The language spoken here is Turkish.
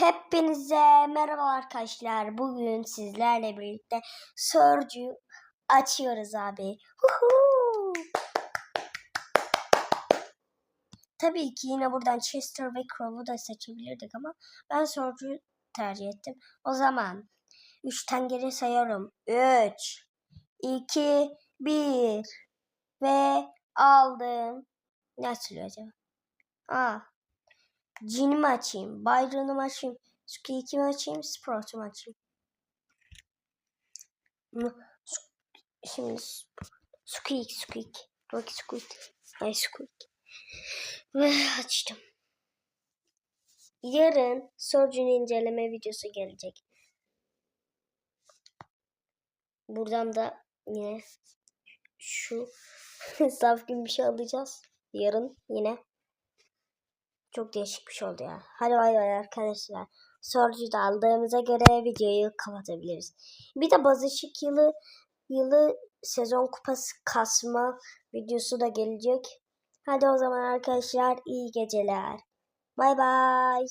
Hepinize merhaba arkadaşlar. Bugün sizlerle birlikte Surge'ü açıyoruz abi. Tabii ki yine buradan Chester ve Crow'u da seçebilirdik ama ben Surge'ü tercih ettim. O zaman 3'ten geri sayıyorum. 3, 2, 1 ve aldım. Açılıyor acaba? Aa, Cin'i mi açayım? Byron'u mu açayım? Squeak'i mi açayım? Sprout'u mu açayım? Şimdi Squeak, Squeak. Bak Squeak. Ay Squeak. Ve açtım. Yarın Surgeon inceleme videosu gelecek. Buradan da yine şu saf bir şey alacağız. Yarın yine. Çok değişik bir şey oldu ya. Hadi bay bay arkadaşlar. Sorucu da aldığımıza göre videoyu kapatabiliriz. Bir de bazı ışık yılı yılı sezon kupası kasma videosu da gelecek. Hadi o zaman arkadaşlar iyi geceler. Bay bay.